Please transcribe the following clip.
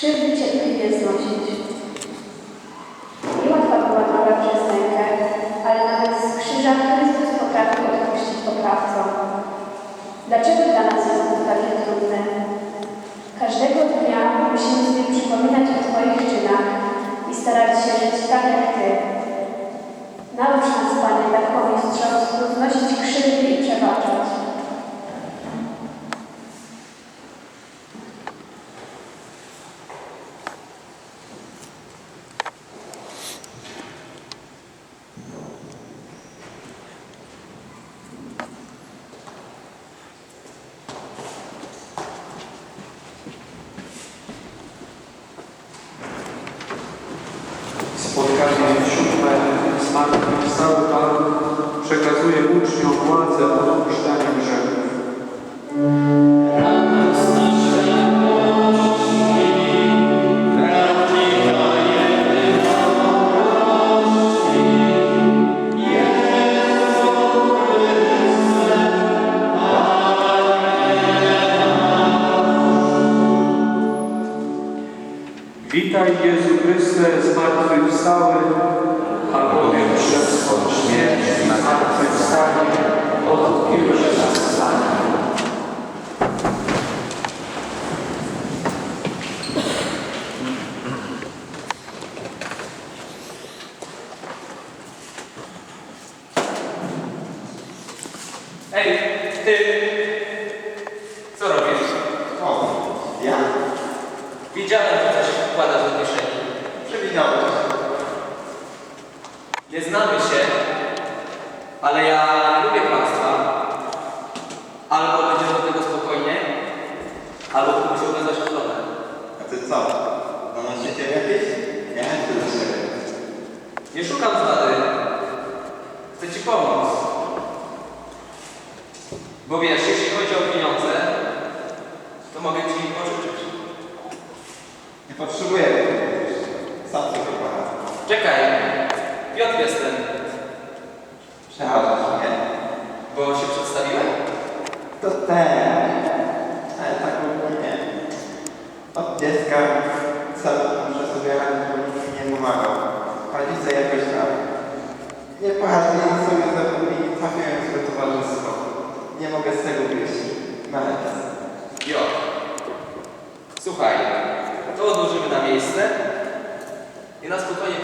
krzywdy cierpliwie znosić. Niełatwa była droga przez rękę, ale nawet z krzyża Chrystus potrafił odpuścić poprawcom. Dlaczego dla nas jest to takie trudne? Każdego dnia musimy sobie przypominać o Twoich czynach i starać się żyć tak jak Ty. Naucz nas, Panie, tak po mistrzostwu znosić krzywdy i przebaczać. Spotkanie siódme zmartwychwstały Pan Witaj Jezu Chryste, zmartwychwstały, albowiem przez swą śmierć i zmartwychwstanie odkupiłeś nas sami. Ej, ty! Co robisz? O, ja? Widziałem, Nie znamy się, ale ja lubię kłamstwa. Albo będziesz do tego spokojnie, albo to musi okazać ochronę. A ty co? Nanosicie jakieś? Ja nie chcę do siebie. Nie szukam zdrady. Chcę ci pomóc. Bo wiesz, jeśli chodzi o pieniądze, to mogę ci pożyczyć. Nie potrzebuję pieniędzy. Sam sobie poradzę. Czekaj, Piotr jestem, Przepraszam, nie? bo się przedstawiłem. To ten. Ale tak ogólnie. Od dziecka cały muszę sobie radzić, nie pomagał. Rodzice jakoś tam nie poradzili sobie ze mną i trafiłem w towarzystwo. Nie mogę z tego wyjść. Mając. Jo. Słuchaj, to odłożymy na miejsce i na spokojnie